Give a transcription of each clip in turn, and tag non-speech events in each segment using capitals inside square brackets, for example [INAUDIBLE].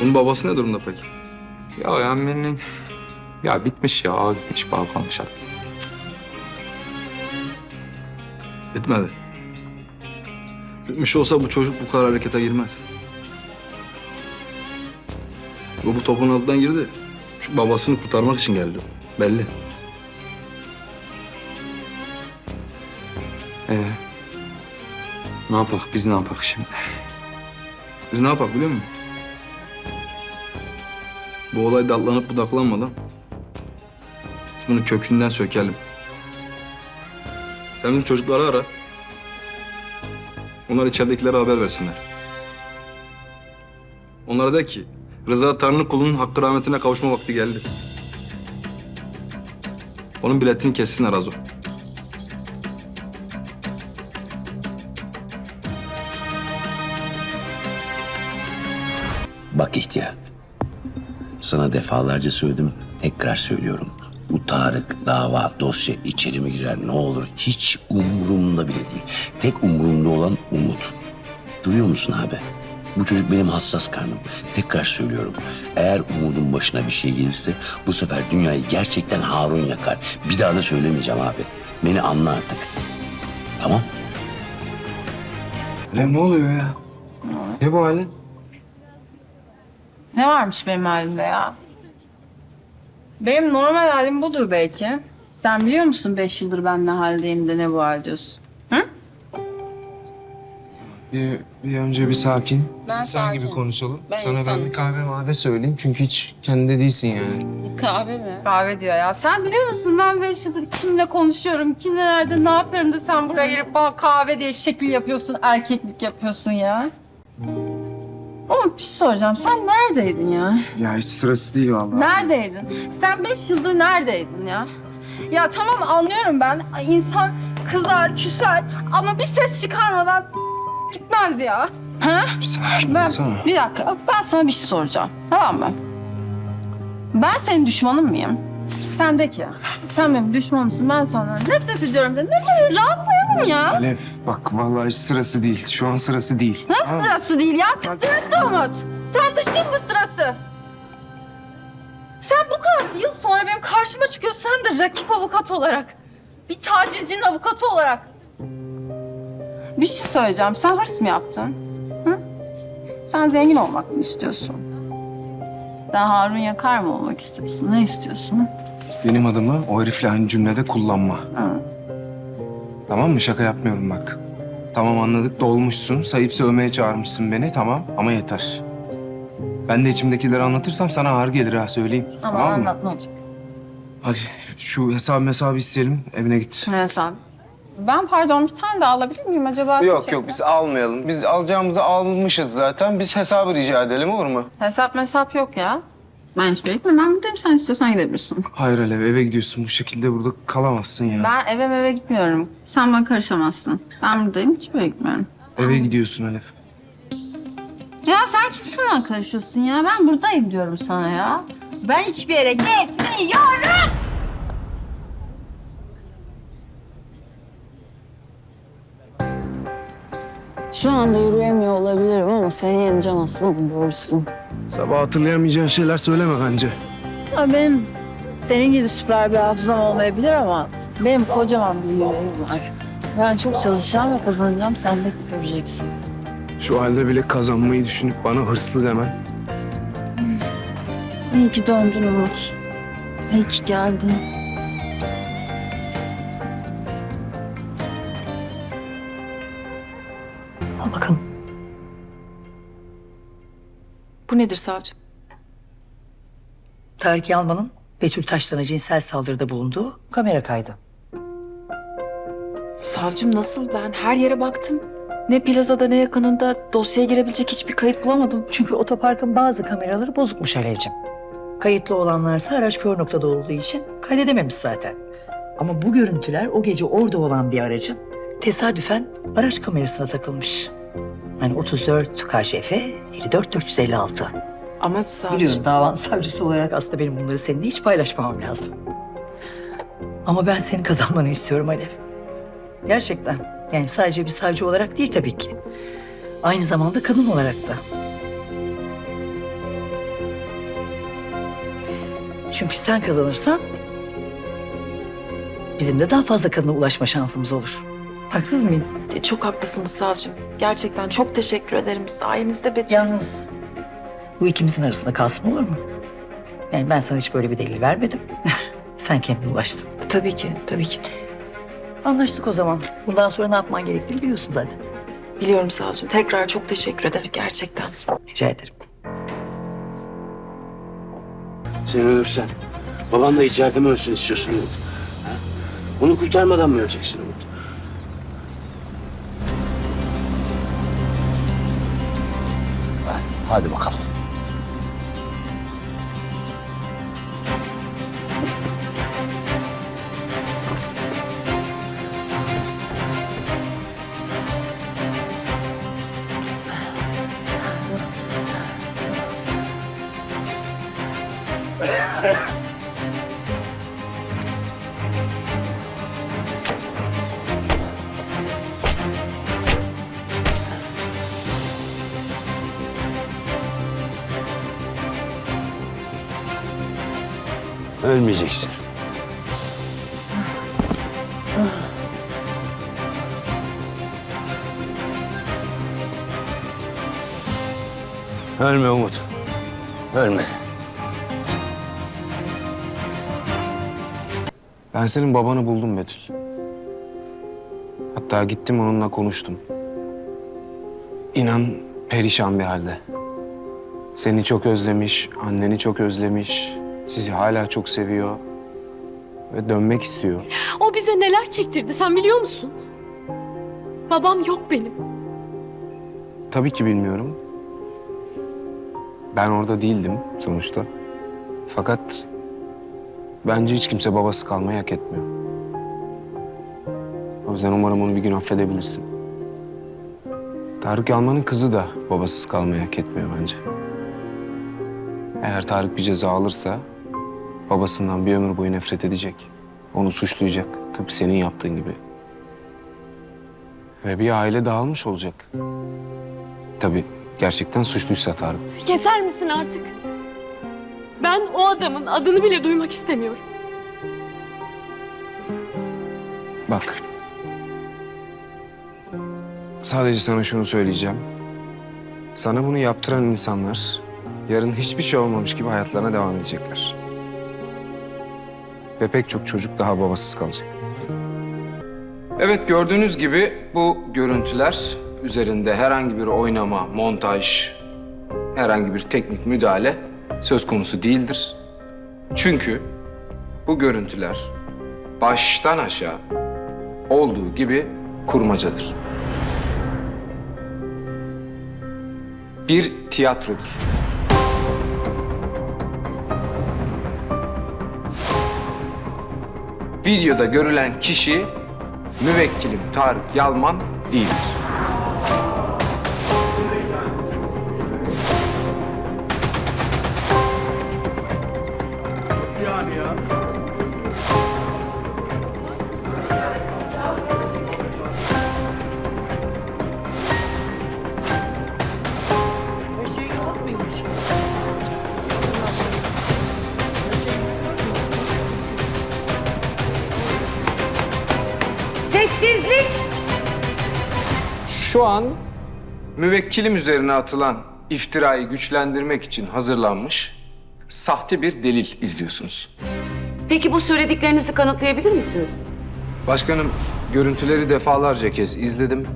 Bunun babası ne durumda peki? Ya Emre'nin... Ya bitmiş ya. ağa Gitmiş balkon dışarı. Bitmedi. Bitmiş olsa bu çocuk bu kadar harekete girmez. Bu bu topun altından girdi. Şu babasını kurtarmak için geldi. Belli. Ee, ne yapak biz ne yapak şimdi? Biz ne yapak biliyor musun? Bu olay dallanıp budaklanmadan biz bunu kökünden sökelim. Sen bizim çocukları ara. Onlar içeridekilere haber versinler. Onlara de ki Rıza Tanrı kulunun hakkı rahmetine kavuşma vakti geldi. Onun biletini kessinler Azo. Bak ihtiyar. Sana defalarca söyledim, tekrar söylüyorum. Bu Tarık dava, dosya içeri mi girer ne olur hiç umurumda bile değil. Tek umurumda olan Umut. Duyuyor musun abi? Bu çocuk benim hassas karnım. Tekrar söylüyorum. Eğer Umut'un başına bir şey gelirse bu sefer dünyayı gerçekten Harun yakar. Bir daha da söylemeyeceğim abi. Beni anla artık. Tamam? Lan ne oluyor ya? Ne bu halin? Ne varmış benim halimde ya? Benim normal halim budur belki. Sen biliyor musun beş yıldır ben ne haldeyim de ne bu hal diyorsun? Bir, bir önce bir sakin. Ben İnsan gibi sakinim. konuşalım. Ben Sana ben insanım. bir kahve mavi söyleyeyim çünkü hiç kendinde değilsin yani. Kahve mi? Kahve diyor ya. Sen biliyor musun ben beş yıldır kimle konuşuyorum, kimle nerede ne yapıyorum da sen buraya gelip bana kahve diye şekil yapıyorsun, erkeklik yapıyorsun ya. Umut bir şey soracağım. Sen neredeydin ya? Ya hiç sırası değil vallahi. Neredeydin? Sen beş yıldır neredeydin ya? Ya tamam anlıyorum ben. İnsan kızar, küser ama bir ses çıkarmadan gitmez ya. Ha? Bir sakin Ben, bir dakika. Ben sana bir şey soracağım. Tamam mı? Ben senin düşmanın mıyım? Sen de ki. Sen benim düşmanımsın. Ben sana nefret ediyorum de. Ne böyle rahatlayalım ya. Alev bak vallahi hiç sırası değil. Şu an sırası değil. Nasıl sırası değil ya? Sırası Umut. Tam da şimdi sırası. Sen bu kadar yıl sonra benim karşıma çıkıyorsun. Sen de rakip avukat olarak. Bir tacizcinin avukatı olarak. Bir şey söyleyeceğim. Sen hırs mı yaptın? Hı? Sen zengin olmak mı istiyorsun? Sen Harun Yakar mı olmak istiyorsun? Ne istiyorsun? Benim adımı o herifle aynı cümlede kullanma. Hı. Tamam mı? Şaka yapmıyorum bak. Tamam anladık dolmuşsun. Sayıp sövmeye çağırmışsın beni tamam ama yeter. Ben de içimdekileri anlatırsam sana ağır gelir ha söyleyeyim. Ama tamam mı? anlat ne olacak? Hadi şu hesabı mesabı isteyelim evine git. Ne sen? Ben pardon bir tane daha alabilir miyim acaba? Yok Teşekkür yok biz almayalım. Biz alacağımızı almışız zaten. Biz hesabı rica edelim olur mu? Hesap mesap yok ya. Ben hiç beklemem. Ben buradayım. Sen istiyorsan gidebilirsin. Hayır Alev eve gidiyorsun. Bu şekilde burada kalamazsın ya. Ben eve eve gitmiyorum. Sen bana karışamazsın. Ben buradayım. Hiç böyle gitmiyorum. Eve gidiyorsun Alev. Ya sen kimsin bana karışıyorsun ya? Ben buradayım diyorum sana ya. Ben hiçbir yere gitmiyorum. Şu anda yürüyemiyor olabilirim ama seni yeneceğim aslanım doğrusu. Sabah hatırlayamayacağın şeyler söyleme bence. Ya benim senin gibi süper bir hafızam olmayabilir ama benim kocaman bir yüreğim var. Ben çok çalışacağım ve kazanacağım. Sen de göreceksin. Şu halde bile kazanmayı düşünüp bana hırslı demen. İyi ki döndün Umut. İyi ki geldin. Nedir savcım? Tarık Yalman'ın Betül Taşlan'a cinsel saldırıda bulunduğu kamera kaydı. Savcım nasıl ben her yere baktım. Ne plazada ne yakınında dosyaya girebilecek hiçbir kayıt bulamadım. Çünkü otoparkın bazı kameraları bozukmuş Alevciğim. Kayıtlı olanlarsa araç kör noktada olduğu için kaydedememiş zaten. Ama bu görüntüler o gece orada olan bir aracın tesadüfen araç kamerasına takılmış. Yani 34 KŞF 54 456. Ama savcım... Biliyorum davanın savcısı olarak aslında benim bunları seninle hiç paylaşmamam lazım. Ama ben senin kazanmanı istiyorum Alev. Gerçekten. Yani sadece bir savcı olarak değil tabii ki. Aynı zamanda kadın olarak da. Çünkü sen kazanırsan bizim de daha fazla kadına ulaşma şansımız olur. Haksız mıyım? E, Çok haklısınız savcım. Gerçekten çok teşekkür ederim. Sayenizde Betül. Yalnız bu ikimizin arasında kalsın olur mu? Yani ben sana hiç böyle bir delil vermedim. [LAUGHS] sen kendin ulaştın. Tabii ki, tabii ki. Anlaştık o zaman. Bundan sonra ne yapman gerektiğini biliyorsun zaten. Biliyorum savcım. Tekrar çok teşekkür ederim gerçekten. Rica ederim. Sen ölürsen baban da içeride mi ölsün istiyorsun? Ha? Onu kurtarmadan mı öleceksin Hadi bakalım. [LAUGHS] Ölmeyeceksin. Ölme Umut. Ölme. Ben senin babanı buldum Betül. Hatta gittim onunla konuştum. İnan perişan bir halde. Seni çok özlemiş, anneni çok özlemiş. Sizi hala çok seviyor. Ve dönmek istiyor. O bize neler çektirdi sen biliyor musun? Babam yok benim. Tabii ki bilmiyorum. Ben orada değildim sonuçta. Fakat bence hiç kimse babası kalmayı hak etmiyor. O yüzden umarım onu bir gün affedebilirsin. Tarık Yalman'ın kızı da babasız kalmayı hak etmiyor bence. Eğer Tarık bir ceza alırsa babasından bir ömür boyu nefret edecek. Onu suçlayacak. Tıpkı senin yaptığın gibi. Ve bir aile dağılmış olacak. Tabii gerçekten suçluysa Tarık. Keser misin artık? Ben o adamın adını bile duymak istemiyorum. Bak. Sadece sana şunu söyleyeceğim. Sana bunu yaptıran insanlar yarın hiçbir şey olmamış gibi hayatlarına devam edecekler. Ve pek çok çocuk daha babasız kalacak. Evet gördüğünüz gibi bu görüntüler üzerinde herhangi bir oynama, montaj, herhangi bir teknik müdahale söz konusu değildir. Çünkü bu görüntüler baştan aşağı olduğu gibi kurmacadır. Bir tiyatrodur. Videoda görülen kişi müvekkilim Tarık Yalman değildir. Şu an müvekkilim üzerine atılan iftirayı güçlendirmek için hazırlanmış sahte bir delil izliyorsunuz. Peki bu söylediklerinizi kanıtlayabilir misiniz? Başkanım, görüntüleri defalarca kez izledim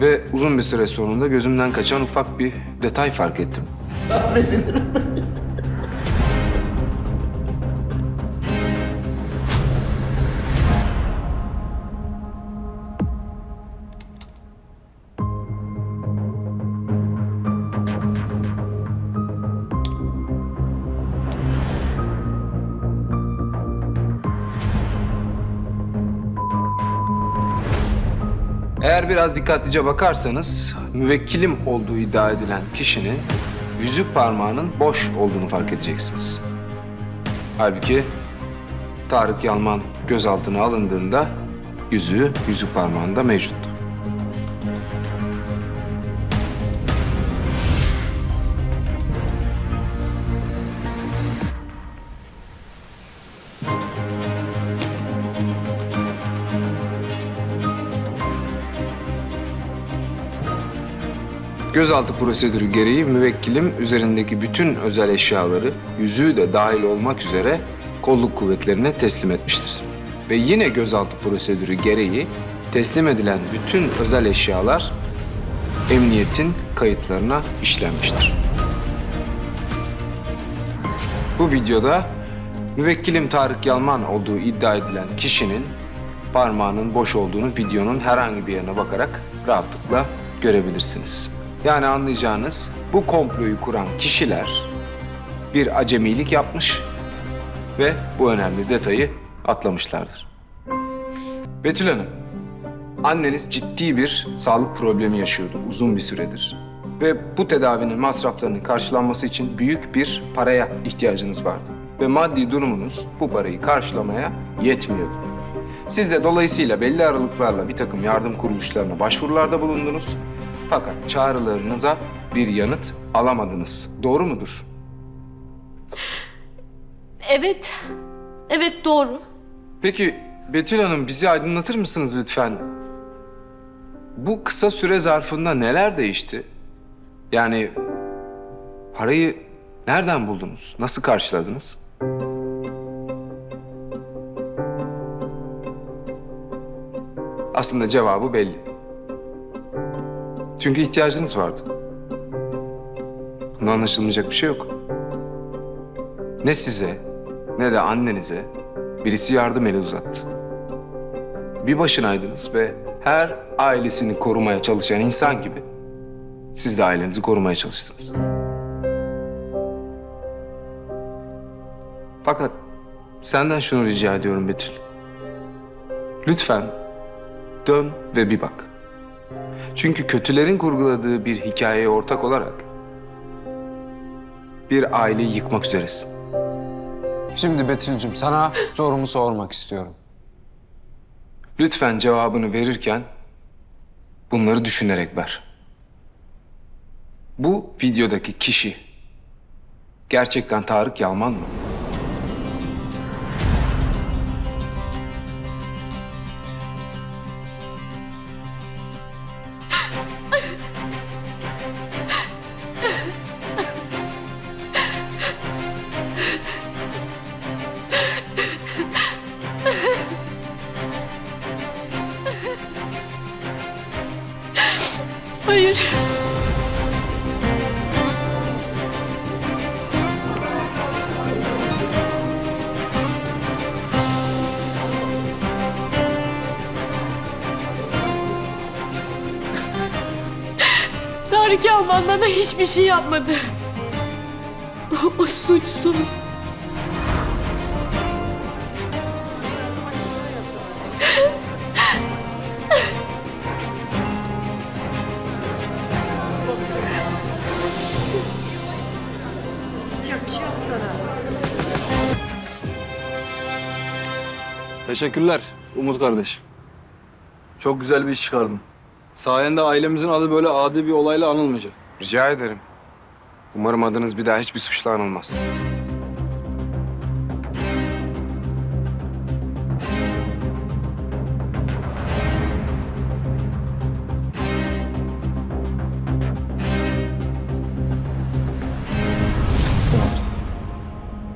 ve uzun bir süre sonunda gözümden kaçan ufak bir detay fark ettim. Eğer biraz dikkatlice bakarsanız müvekkilim olduğu iddia edilen kişinin yüzük parmağının boş olduğunu fark edeceksiniz. Halbuki Tarık Yalman gözaltına alındığında yüzüğü yüzük parmağında mevcuttu. Gözaltı prosedürü gereği müvekkilim üzerindeki bütün özel eşyaları, yüzüğü de dahil olmak üzere kolluk kuvvetlerine teslim etmiştir. Ve yine gözaltı prosedürü gereği teslim edilen bütün özel eşyalar emniyetin kayıtlarına işlenmiştir. Bu videoda müvekkilim Tarık Yalman olduğu iddia edilen kişinin parmağının boş olduğunu videonun herhangi bir yerine bakarak rahatlıkla görebilirsiniz. Yani anlayacağınız bu komployu kuran kişiler bir acemilik yapmış ve bu önemli detayı atlamışlardır. Betül Hanım, anneniz ciddi bir sağlık problemi yaşıyordu uzun bir süredir. Ve bu tedavinin masraflarının karşılanması için büyük bir paraya ihtiyacınız vardı. Ve maddi durumunuz bu parayı karşılamaya yetmiyordu. Siz de dolayısıyla belli aralıklarla bir takım yardım kuruluşlarına başvurularda bulundunuz. Fakat çağrılarınıza bir yanıt alamadınız. Doğru mudur? Evet. Evet doğru. Peki Betül Hanım bizi aydınlatır mısınız lütfen? Bu kısa süre zarfında neler değişti? Yani parayı nereden buldunuz? Nasıl karşıladınız? Aslında cevabı belli. Çünkü ihtiyacınız vardı. Bunda anlaşılmayacak bir şey yok. Ne size ne de annenize birisi yardım eli uzattı. Bir başınaydınız ve her ailesini korumaya çalışan insan gibi siz de ailenizi korumaya çalıştınız. Fakat senden şunu rica ediyorum Betül. Lütfen dön ve bir bak. Çünkü kötülerin kurguladığı bir hikayeye ortak olarak bir aileyi yıkmak üzeresin. Şimdi Betül'cüm sana sorumu sormak istiyorum. Lütfen cevabını verirken bunları düşünerek ver. Bu videodaki kişi gerçekten Tarık Yalman mı? Hayır. Tarık Yalman bana hiçbir şey yapmadı. O suçsuz. Teşekkürler Umut kardeş. Çok güzel bir iş çıkardın. Sayende ailemizin adı böyle adi bir olayla anılmayacak. Rica ederim. Umarım adınız bir daha hiçbir suçla anılmaz.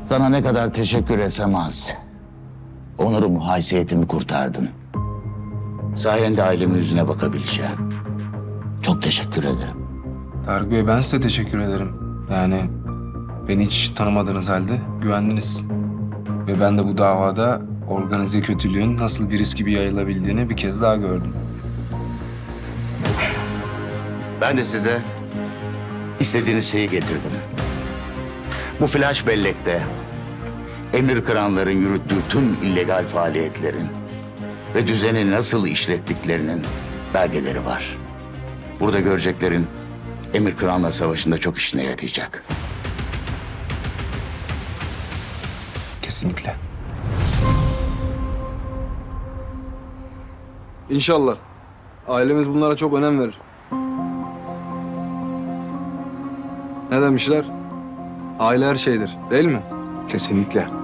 Sana ne kadar teşekkür etsem az. Onurumu, haysiyetimi kurtardın. Sayende ailemin yüzüne bakabileceğim. Çok teşekkür ederim. Tarık Bey ben size teşekkür ederim. Yani beni hiç tanımadığınız halde güvendiniz. Ve ben de bu davada organize kötülüğün nasıl virüs gibi yayılabildiğini bir kez daha gördüm. Ben de size istediğiniz şeyi getirdim. Bu flash bellekte emir kıranların yürüttüğü tüm illegal faaliyetlerin ve düzeni nasıl işlettiklerinin belgeleri var. Burada göreceklerin emir kıranla savaşında çok işine yarayacak. Kesinlikle. İnşallah. Ailemiz bunlara çok önem verir. Ne demişler? Aile her şeydir, değil mi? Kesinlikle.